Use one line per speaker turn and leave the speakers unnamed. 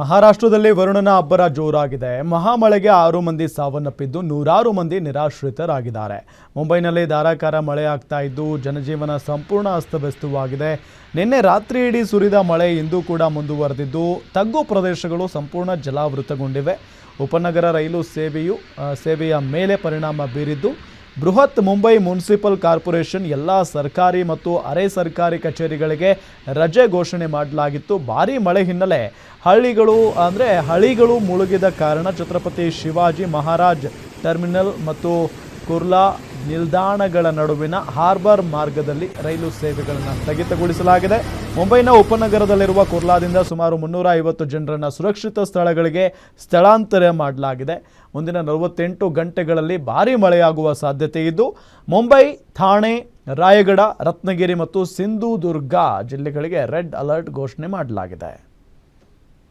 ಮಹಾರಾಷ್ಟ್ರದಲ್ಲಿ ವರುಣನ ಅಬ್ಬರ ಜೋರಾಗಿದೆ. ಮಹಾಮಳೆಗೆ ಆರು ಮಂದಿ ಸಾವನ್ನಪ್ಪಿದ್ದು ನೂರಾರು ಮಂದಿ ನಿರಾಶ್ರಿತರಾಗಿದ್ದಾರೆ. ಮುಂಬೈನಲ್ಲಿ ಧಾರಾಕಾರ ಮಳೆ ಆಗ್ತಾ ಇದ್ದು ಜನಜೀವನ ಸಂಪೂರ್ಣ ಅಸ್ತವ್ಯಸ್ತವಾಗಿದೆ. ನಿನ್ನೆ ರಾತ್ರಿ ಇಡೀ ಸುರಿದ ಮಳೆ ಇಂದು ಕೂಡ ಮುಂದುವರೆದಿದ್ದು, ತಗ್ಗು ಪ್ರದೇಶಗಳು ಸಂಪೂರ್ಣ ಜಲಾವೃತಗೊಂಡಿವೆ. ಉಪನಗರ ರೈಲು ಸೇವೆಯು ಸೇವೆಯ ಮೇಲೆ ಪರಿಣಾಮ ಬೀರಿದ್ದು ಬೃಹತ್ ಮುಂಬೈ ಮುನ್ಸಿಪಲ್ ಕಾರ್ಪೊರೇಷನ್ ಎಲ್ಲ ಸರ್ಕಾರಿ ಮತ್ತು ಅರೆ ಸರ್ಕಾರಿ ಕಚೇರಿಗಳಿಗೆ ರಜೆ ಘೋಷಣೆ ಮಾಡಲಾಗಿತ್ತು. ಭಾರೀ ಮಳೆ ಹಿನ್ನೆಲೆ ಹಳ್ಳಿಗಳು ಅಂದರೆ ಹಳಿಗಳು ಮುಳುಗಿದ ಕಾರಣ ಛತ್ರಪತಿ ಶಿವಾಜಿ ಮಹಾರಾಜ್ ಟರ್ಮಿನಲ್ ಮತ್ತು ಕುರ್ಲಾ ನಿಲ್ದಾಣಗಳ ನಡುವಿನ ಹಾರ್ಬರ್ ಮಾರ್ಗದಲ್ಲಿ ರೈಲು ಸೇವೆಗಳನ್ನು ಸ್ಥಗಿತಗೊಳಿಸಲಾಗಿದೆ. ಮುಂಬೈನ ಉಪನಗರದಲ್ಲಿರುವ ಕುರ್ಲಾದಿಂದ ಸುಮಾರು ಮುನ್ನೂರ ಐವತ್ತು ಜನರನ್ನು ಸುರಕ್ಷಿತ ಸ್ಥಳಗಳಿಗೆ ಸ್ಥಳಾಂತರ ಮಾಡಲಾಗಿದೆ. ಮುಂದಿನ ನಲವತ್ತೆಂಟು ಗಂಟೆಗಳಲ್ಲಿ ಭಾರೀ ಮಳೆಯಾಗುವ ಸಾಧ್ಯತೆ ಇದ್ದು, ಮುಂಬೈ ಥಾಣೆ ರಾಯಗಡ, ರತ್ನಗಿರಿ ಮತ್ತು ಸಿಂಧುದುರ್ಗ ಜಿಲ್ಲೆಗಳಿಗೆ ರೆಡ್ ಅಲರ್ಟ್ ಘೋಷಣೆ ಮಾಡಲಾಗಿದೆ.